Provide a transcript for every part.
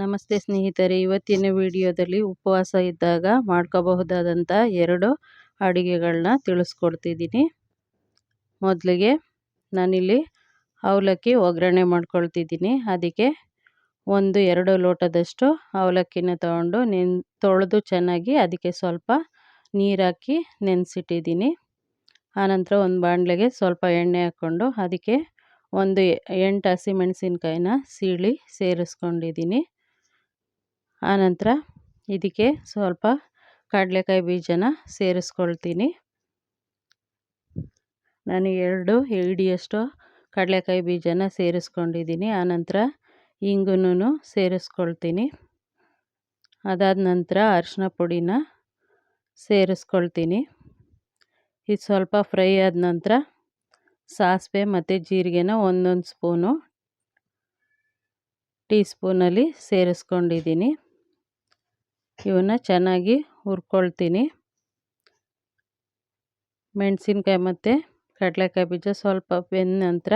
ನಮಸ್ತೆ ಸ್ನೇಹಿತರೆ, ಇವತ್ತಿನ ವಿಡಿಯೋದಲ್ಲಿ ಉಪವಾಸ ಇದ್ದಾಗ ಮಾಡ್ಕೋಬಹುದಾದಂಥ ಎರಡು ಅಡುಗೆಗಳನ್ನ ತಿಳಿಸ್ಕೊಡ್ತಿದ್ದೀನಿ. ಮೊದಲಿಗೆ ನಾನಿಲ್ಲಿ ಅವಲಕ್ಕಿ ಒಗ್ಗರಣೆ ಮಾಡ್ಕೊಳ್ತಿದ್ದೀನಿ. ಅದಕ್ಕೆ ಒಂದು, ಎರಡು ಲೋಟದಷ್ಟು ಅವಲಕ್ಕಿನ ತಗೊಂಡು ನೆನ್, ತೊಳೆದು ಚೆನ್ನಾಗಿ ಅದಕ್ಕೆ ಸ್ವಲ್ಪ ನೀರಾಕಿ ನೆನೆಸಿಟ್ಟಿದ್ದೀನಿ. ಆನಂತರ ಒಂದು ಬಾಣಲೆಗೆ ಸ್ವಲ್ಪ ಎಣ್ಣೆ ಹಾಕ್ಕೊಂಡು ಅದಕ್ಕೆ ಒಂದು ಎಂಟು ಹಸಿಮೆಣಸಿನ್ಕಾಯಿನ ಸೀಳಿ ಸೇರಿಸ್ಕೊಂಡಿದ್ದೀನಿ. ಆನಂತರ ಇದಕ್ಕೆ ಸ್ವಲ್ಪ ಕಡಲೆಕಾಯಿ ಬೀಜನ ಸೇರಿಸ್ಕೊಳ್ತೀನಿ. ನಾನು ಎರಡು ಹಿಡಿಯಷ್ಟು ಕಡಲೆಕಾಯಿ ಬೀಜನ ಸೇರಿಸ್ಕೊಂಡಿದ್ದೀನಿ. ಆನಂತರ ಇಂಗುನೂ ಸೇರಿಸ್ಕೊಳ್ತೀನಿ. ಅದಾದ ನಂತರ ಅರಿಶಿನ ಪುಡಿನ ಸೇರಿಸ್ಕೊಳ್ತೀನಿ. ಇದು ಸ್ವಲ್ಪ ಫ್ರೈ ಆದ ನಂತರ ಸಾಸಿವೆ ಮತ್ತು ಜೀರಿಗೆನ ಒಂದೊಂದು ಸ್ಪೂನು ಟೀ ಸ್ಪೂನಲ್ಲಿ ಸೇರಿಸ್ಕೊಂಡಿದ್ದೀನಿ. ಇವನ್ನ ಚೆನ್ನಾಗಿ ಹುರ್ಕೊಳ್ತೀನಿ. ಮೆಣಸಿನ್ಕಾಯಿ ಮತ್ತು ಕಡಲೆಕಾಯಿ ಬೀಜ ಸ್ವಲ್ಪ ಬೆಂದ ನಂತರ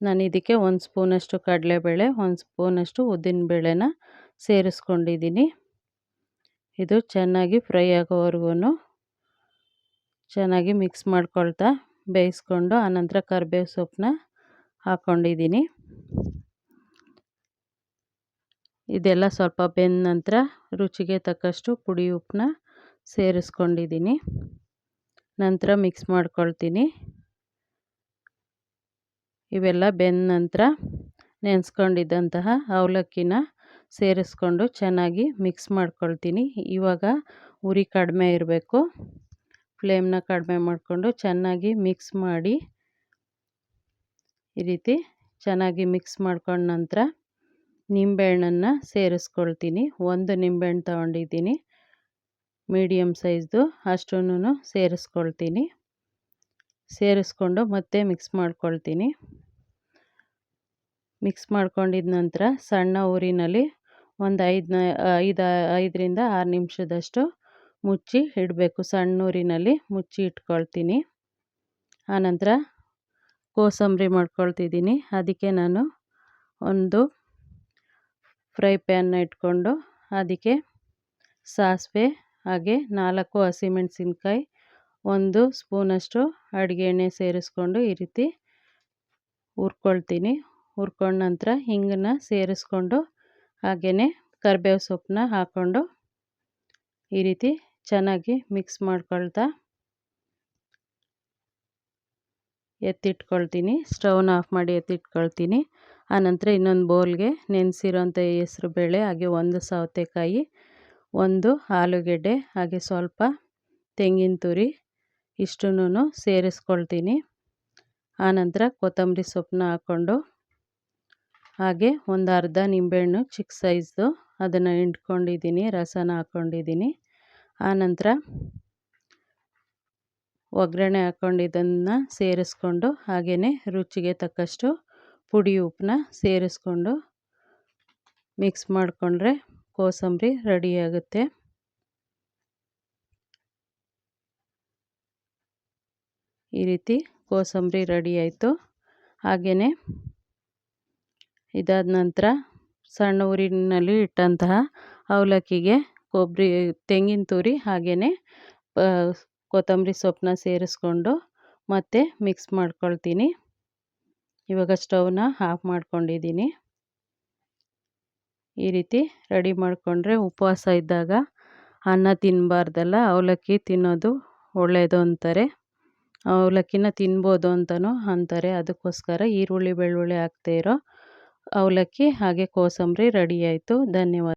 ನಾನು ಇದಕ್ಕೆ ಒಂದು ಸ್ಪೂನಷ್ಟು ಕಡಲೆಬೇಳೆ, ಒಂದು ಸ್ಪೂನಷ್ಟು ಉದ್ದಿನಬೇಳೆನ ಸೇರಿಸ್ಕೊಂಡಿದ್ದೀನಿ ಇದು ಚೆನ್ನಾಗಿ ಫ್ರೈ ಆಗೋವರೆಗೂ ಚೆನ್ನಾಗಿ ಮಿಕ್ಸ್ ಮಾಡ್ಕೊಳ್ತಾ ಬೇಯಿಸ್ಕೊಂಡು ಆನಂತರ ಕರಿಬೇವು ಸೊಪ್ಪನ್ನ ಹಾಕ್ಕೊಂಡಿದ್ದೀನಿ ಇದೆಲ್ಲ ಸ್ವಲ್ಪ ಬೆಂದ ನಂತರ ರುಚಿಗೆ ತಕ್ಕಷ್ಟು ಪುಡಿ ಉಪ್ಪನ್ನ ಸೇರಿಸ್ಕೊಂಡಿದ್ದೀನಿ. ನಂತರ ಮಿಕ್ಸ್ ಮಾಡ್ಕೊಳ್ತೀನಿ. ಇವೆಲ್ಲ ಬೆಂದ ನಂತರ ನೆನೆಸ್ಕೊಂಡಿದ್ದಂತಹ ಅವಲಕ್ಕಿನ ಸೇರಿಸ್ಕೊಂಡು ಚೆನ್ನಾಗಿ ಮಿಕ್ಸ್ ಮಾಡ್ಕೊಳ್ತೀನಿ. ಇವಾಗ ಉರಿ ಕಡಿಮೆ ಇರಬೇಕು. ಫ್ಲೇಮ್ನ ಕಡಿಮೆ ಮಾಡಿಕೊಂಡು ಚೆನ್ನಾಗಿ ಮಿಕ್ಸ್ ಮಾಡಿ ಈ ರೀತಿ ಚೆನ್ನಾಗಿ ಮಿಕ್ಸ್ ಮಾಡ್ಕೊಂಡ ನಂತರ ನಿಂಬೆಹಣ್ಣನ್ನು ಸೇರಿಸ್ಕೊಳ್ತೀನಿ. ಒಂದು ನಿಂಬೆಹಣ್ಣು ತೊಗೊಂಡಿದ್ದೀನಿ. ಮೀಡಿಯಮ್ ಸೈಜ್ದು ಅಷ್ಟನ್ನು ಸೇರಿಸ್ಕೊಳ್ತೀನಿ. ಸೇರಿಸ್ಕೊಂಡು ಮತ್ತೆ ಮಿಕ್ಸ್ ಮಾಡ್ಕೊಳ್ತೀನಿ. ಮಿಕ್ಸ್ ಮಾಡ್ಕೊಂಡಿದ ನಂತರ ಸಣ್ಣ ಊರಿನಲ್ಲಿ ಒಂದು ಐದು ಐದು, ಐದರಿಂದ ಆರು ನಿಮಿಷದಷ್ಟು ಮುಚ್ಚಿ ಇಡಬೇಕು. ಸಣ್ಣ ಊರಿನಲ್ಲಿ ಮುಚ್ಚಿ ಇಟ್ಕೊಳ್ತೀನಿ. ಆನಂತರ ಕೋಸಂಬರಿ ಮಾಡ್ಕೊಳ್ತಿದ್ದೀನಿ. ಅದಕ್ಕೆ ನಾನು ಒಂದು ಫ್ರೈ ಪ್ಯಾನ್ನ ಇಟ್ಕೊಂಡು ಅದಕ್ಕೆ ಸಾಸಿವೆ ಹಾಗೆ ನಾಲ್ಕು ಹಸಿಮೆಣಸಿನ್ಕಾಯಿ, ಒಂದು ಸ್ಪೂನಷ್ಟು ಅಡುಗೆ ಎಣ್ಣೆ ಸೇರಿಸ್ಕೊಂಡು ಈ ರೀತಿ ಹುರ್ಕೊಳ್ತೀನಿ. ಹುರ್ಕೊಂಡ ನಂತರ ಹಿಂಗನ್ನ ಸೇರಿಸ್ಕೊಂಡು ಹಾಗೆಯೇ ಕರಿಬೇವು ಸೊಪ್ಪನ್ನ ಹಾಕ್ಕೊಂಡು ಈ ರೀತಿ ಚೆನ್ನಾಗಿ ಮಿಕ್ಸ್ ಮಾಡ್ಕೊಳ್ತಾ ಎತ್ತಿಟ್ಕೊಳ್ತೀನಿ. ಸ್ಟವ್ನ ಆಫ್ ಮಾಡಿ ಎತ್ತಿಟ್ಕೊಳ್ತೀನಿ. ಆನಂತರ ಇನ್ನೊಂದು ಬೌಲ್ಗೆ ನೆನೆಸಿರೋಂಥ ಹೆಸ್ರು ಬೇಳೆ, ಹಾಗೆ ಒಂದು ಸೌತೆಕಾಯಿ, ಒಂದು ಆಲೂಗೆಡ್ಡೆ, ಹಾಗೆ ಸ್ವಲ್ಪ ತೆಂಗಿನ ತುರಿ ಇಷ್ಟನ್ನು ಸೇರಿಸ್ಕೊಳ್ತೀನಿ. ಆನಂತರ ಕೊತ್ತಂಬರಿ ಸೊಪ್ಪನ್ನ ಹಾಕ್ಕೊಂಡು ಹಾಗೆ ಒಂದು ಅರ್ಧ ನಿಂಬೆಹಣ್ಣು ಚಿಕ್ಕ ಸೈಜ್ದು ಅದನ್ನು ಹಿಂಡ್ಕೊಂಡಿದ್ದೀನಿ, ರಸನ ಹಾಕ್ಕೊಂಡಿದ್ದೀನಿ. ಆನಂತರ ಒಗ್ಗರಣೆ ಹಾಕ್ಕೊಂಡಿದ್ದನ್ನು ಸೇರಿಸ್ಕೊಂಡು ಹಾಗೆಯೇ ರುಚಿಗೆ ತಕ್ಕಷ್ಟು ಪುಡಿ ಉಪ್ಪನ್ನ ಸೇರಿಸ್ಕೊಂಡು ಮಿಕ್ಸ್ ಮಾಡಿಕೊಂಡ್ರೆ ಕೋಸಂಬರಿ ರೆಡಿಯಾಗುತ್ತೆ ಈ ರೀತಿ ಕೋಸಂಬರಿ ರೆಡಿ ಆಯಿತು. ಹಾಗೆಯೇ ಇದಾದ ನಂತರ ಸಣ್ಣ ಊರಿನಲ್ಲಿ ಇಟ್ಟಂತಹ ಅವಲಕ್ಕಿಗೆ ಕೊಬ್ಬರಿ, ತೆಂಗಿನ ತುರಿ ಹಾಗೆಯೇ ಕೊತ್ತಂಬರಿ ಸೊಪ್ಪನ್ನ ಸೇರಿಸ್ಕೊಂಡು ಮತ್ತೆ ಮಿಕ್ಸ್ ಮಾಡ್ಕೊಳ್ತೀನಿ. ಇವಾಗ ಸ್ಟವ್ನ ಆಫ್ ಮಾಡ್ಕೊಂಡಿದ್ದೀನಿ. ಈ ರೀತಿ ರೆಡಿ ಮಾಡಿಕೊಂಡ್ರೆ ಉಪವಾಸ ಇದ್ದಾಗ ಅನ್ನ ತಿನ್ನಬಾರ್ದಲ್ಲ ಅವಲಕ್ಕಿ ತಿನ್ನೋದು ಒಳ್ಳೆಯದು ಅಂತಾರೆ. ಅವಲಕ್ಕಿನ ತಿನ್ಬೋದು ಅಂತಲೂ ಅಂತಾರೆ. ಅದಕ್ಕೋಸ್ಕರ ಈರುಳ್ಳಿ, ಬೆಳ್ಳುಳ್ಳಿ ಹಾಕ್ತಾ ಇರೋ ಅವಲಕ್ಕಿ ಹಾಗೆ ಕೋಸಂಬರಿ ರೆಡಿ ಆಯಿತು. ಧನ್ಯವಾದ.